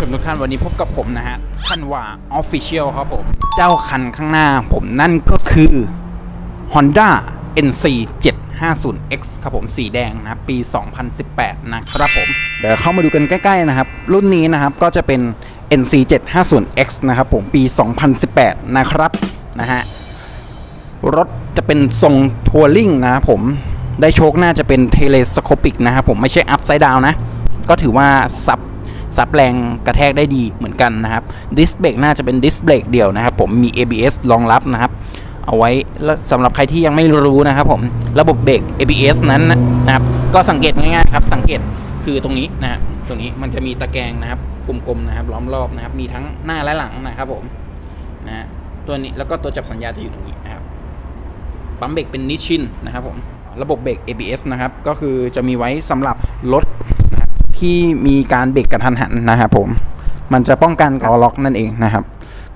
ชมทุกท่านวันนี้พบกับผมนะฮะท่านว่า Official ครับผม เจ้าคันข้างหน้าผมนั่นก็คือ Honda NC 750X ครับผมสีแดงนะครับปี 2018 นะครับผมเดี๋ยวเข้ามาดูกันใกล้ ๆ นะครับ รุ่นนี้นะครับก็จะเป็น NC 750X นะครับผมปี 2018 นะครับนะฮะรถจะเป็นทรงทัวริงนะครับผมได้โชคหน่าจะเป็นเทเลสโคปิกนะครับผมไม่ใช่อัพไซด์ดาวนะ ก็ถือว่าซับ ซับแรงกระแทกได้ดีเหมือนกันนะครับดิสเบรกน่าจะเป็นดิสเบรกเดียวนะครับ ผมมี ABS รองรับนะครับ เอาไว้สำหรับใครที่ยังไม่รู้นะครับผมระบบเบรก ABS นั้นนะครับ ก็สังเกตง่ายๆครับ สังเกตคือตรงนี้นะฮะตรงนี้มันจะมีตะแกรงนะครับกลมๆนะครับล้อมรอบนะครับ มีทั้งหน้าและหลังนะครับผมนะฮะตัวนี้แล้วก็ตัวจับสัญญาณจะอยู่ตรงนี้นะครับปั๊มเบรกเป็นนิชชินนะครับผมระบบเบรก ABS นะครับ ก็คือจะมีไว้สำหรับรถ ที่มีการเบรกกระทันหันนะครับผมมันจะป้องกันการล็อกนั่นเองนะครับ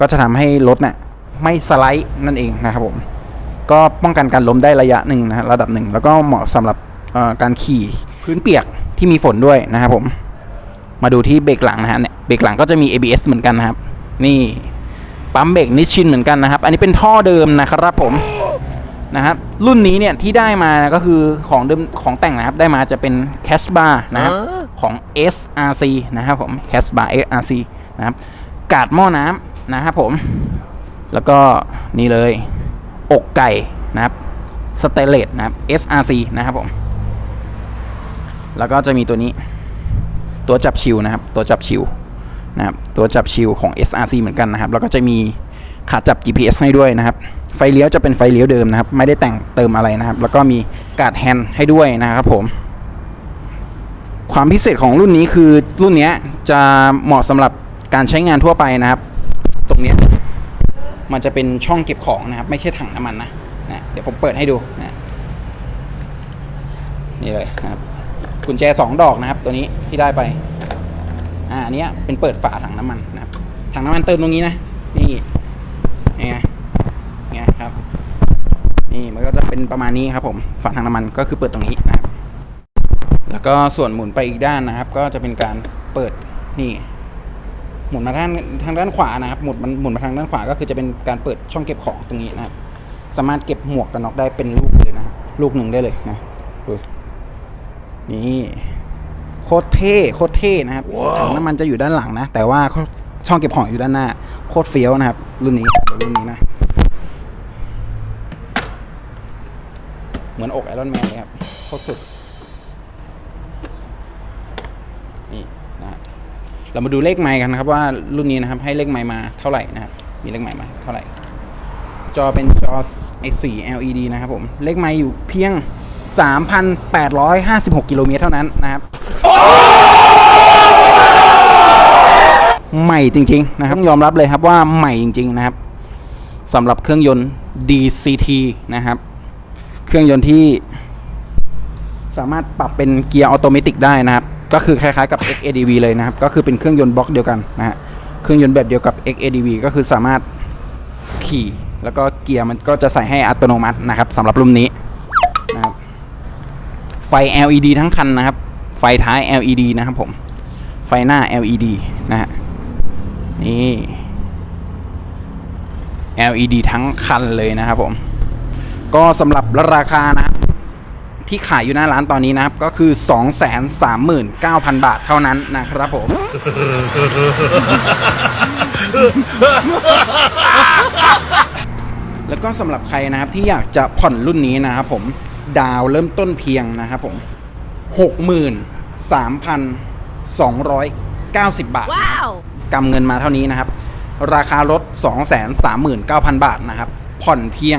ก็จะทำให้รถเนะ่ยไม่สไลด์นั่นเองนะครับผมก็ป้องกันการล้มได้ระยะหนึ่งนะฮะระดับหนึ่งแล้วก็เหมาะสำหรับการขี่พื้นเปียกที่มีฝนด้วยนะครับผมมาดูที่เบรกหลังนะฮะเนี่ยเบรกหลังก็จะมี ABS เหมือนกันนะครับ นี่ปั๊มเบรกนิชชินเหมือนกันนะครับ อันนี้เป็นท่อเดิมนะครับผม นะครับรุ่นนี้เนี่ยที่ได้มาก็คือของเดิมของแต่งนะครับได้มาจะเป็นแคชบาร์นะครับของ SRC นะครับผมแคชบาร์ SRC นะครับกาดหม้อน้ำนะครับผมแล้วก็นี่เลยอกไก่นะครับสเตเลตนะครับ SRC นะครับผมแล้วก็จะมีตัวนี้ ตัวจับชิวนะครับ ตัวจับชิวนะครับตัวจับชิวของ SRC เหมือนกันนะครับ แล้วก็จะมีขาจับ GPS ให้ด้วยนะครับ ไฟเลี้ยวจะเป็นไฟเลี้ยวเดิมนะครับ ไม่ได้แต่งเติมอะไรนะครับ แล้วก็มีการ์ดแฮนด์ให้ด้วยนะครับผม ความพิเศษของรุ่นนี้คือรุ่นนี้จะเหมาะสำหรับการใช้งานทั่วไปนะครับ ตรงนี้มันจะเป็นช่องเก็บของนะครับ ไม่ใช่ถังน้ำมันนะนะเดี๋ยวผมเปิดให้ดูนะนี่เลยนะครับ กุญแจสองดอกนะครับ ตัวนี้ที่ได้ไปอ่าอันนี้ยเป็นเปิดฝาถังน้ำมันนะครับถังน้ำมันเติมตรงนี้นะ นี่ไงครับ นี่มันก็จะ เป็นประมาณนี้ครับผมฝาถังน้ำมันก็คือเปิดตรงนี้นะครับ แล้วก็ส่วนหมุนไปอีกด้านนะครับ ก็จะเป็นการเปิดนี่ หมุนมาทางทางด้านขวานะครับ หมุนมันหมุนมาทางด้านขวาก็คือจะเป็นการเปิดช่องเก็บของตรงนี้นะครับ สามารถเก็บหมวกกันน็อกได้เป็นลูกเลยนะฮะลูกหนึ่งได้เลยนะดูนี่โคตรเท่โคตรเท่นะครับถังน้ำมันจะอยู่ด้านหลังนะ แต่ว่าช่องเก็บของอยู่ด้านหน้า โคตรเฟี้ยวนะครับ รุ่นนี้รุ่นนี้นะ เหมือนอกไอรอนแมนเลยครับโคตรสุด นี่นะฮะเรามาดูเลขไมค์กันนะครับว่ารุ่นนี้นะครับให้เลขไมค์มาเท่าไหร่นะครับ มีเลขไมค์มาเท่าไหร่ จอเป็นจอไอสี LED นะครับผม เลขไมค์อยู่เพียง 3,856 กิโลเมตรเท่านั้นนะครับใหม่จริง ๆ นะครับต้องยอมรับเลยครับว่าใหม่จริง ๆ นะครับสำหรับเครื่องยนต์ DCT นะครับ เครื่องยนต์ที่สามารถปรับเป็นเกียร์ออโตเมติกได้นะครับ ก็คือคล้ายๆกับ XADV เลยนะครับ ก็คือเป็นเครื่องยนต์บล็อกเดียวกันนะฮะ เครื่องยนต์แบบเดียวกับ XADV ก็คือสามารถขี่แล้วก็เกียร์มันก็จะใส่ให้อัตโนมัตินะครับสำหรับรุ่นนี้นะครับ ไฟ LED ทั้งคันนะครับ ไฟท้าย LED นะครับผม ไฟหน้า LED นะฮะ นี่ LED ทั้งคันเลยนะครับผม ก็สำหรับราคานะครับที่ขายอยู่หน้าร้านตอนนี้นะครับ ก็คือ 239,000 บาทเท่านั้นนะครับผม แล้วก็สำหรับใครนะครับที่อยากจะผ่อนรุ่นนี้นะครับผมดาวเริ่มต้นเพียงนะครับผม 63,290 บาท Wow! กำเงินมาเท่านี้นะครับ ราคารถ 239,000 บาทนะครับ ผ่อนเพียง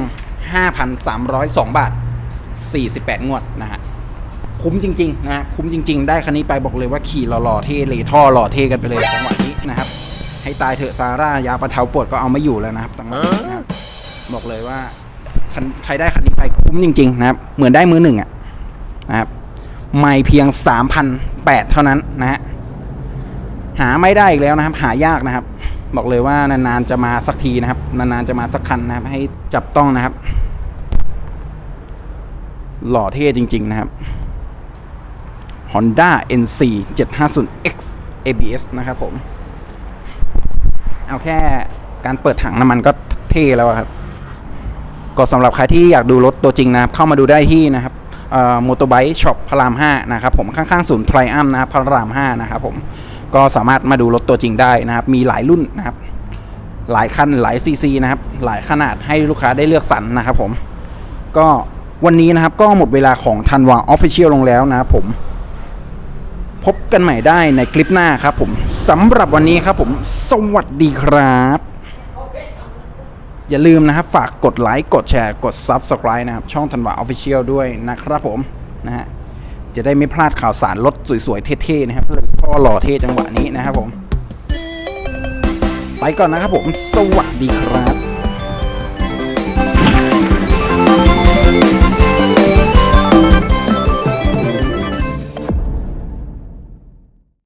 5,302 บาท 48 งวดนะฮะคุ้มจริงๆนะฮะคุ้มจริง ๆ ได้คันนี้ไปบอกเลยว่าขี่หล่อๆเท่เลยท่อหล่อเท่กันไปเลยจังหวะนี้นะครับ ให้ตายเถอะซาร่ายาปะเทาปวดก็เอาไม่อยู่แล้วนะครับจังหวะนี้นะบอกเลยว่าใครได้คันนี้ไปคุ้มจริง ๆ นะครับ เหมือนได้มือหนึ่งอะนะครับไม่เพียง 3,008เท่านั้นนะฮะหาไม่ได้อีกแล้วนะครับ หายากนะครับ บอกเลยว่านานๆจะมาสักทีนะครับ นานๆจะมาสักคันนะครับ ให้จับต้องนะครับ หล่อเท่จริง ๆ นะครับ Honda NC 750X ABS นะครับผม เอาแค่การเปิดถังน้ำมันก็เท่แล้วครับ ก็สำหรับใครที่อยากดูรถตัวจริงนะครับ เข้ามาดูได้ที่นะครับมอเตอร์ไบค์ช็อปพระราม 5 นะครับผม ข้างๆศูนย์ไทรอัมนะครับพระราม 5 นะครับผม ก็สามารถมาดูรถตัวจริงได้นะครับ มีหลายรุ่นนะครับ หลายคันหลายซีซีนะครับ หลายขนาดให้ลูกค้าได้เลือกสรรนะครับผม ก็ วันนี้นะครับก็หมดเวลาของทันวาออฟฟิเชียลลงแล้วนะครับผม พบกันใหม่ได้ในคลิปหน้าครับผมสำหรับวันนี้ครับผม สวัสดีครับ อย่าลืมนะครับฝากกดไลค์กดแชร์กด Subscribe นะครับ ช่องธันวาออฟฟิเชียลด้วยนะครับผมนะฮะจะได้ไม่พลาดข่าวสารรถสวยๆ เท่ๆ นะครับเลยพ่อหล่อเท่จังหวะนี้นะครับผม ไปก่อนนะครับผม สวัสดีครับ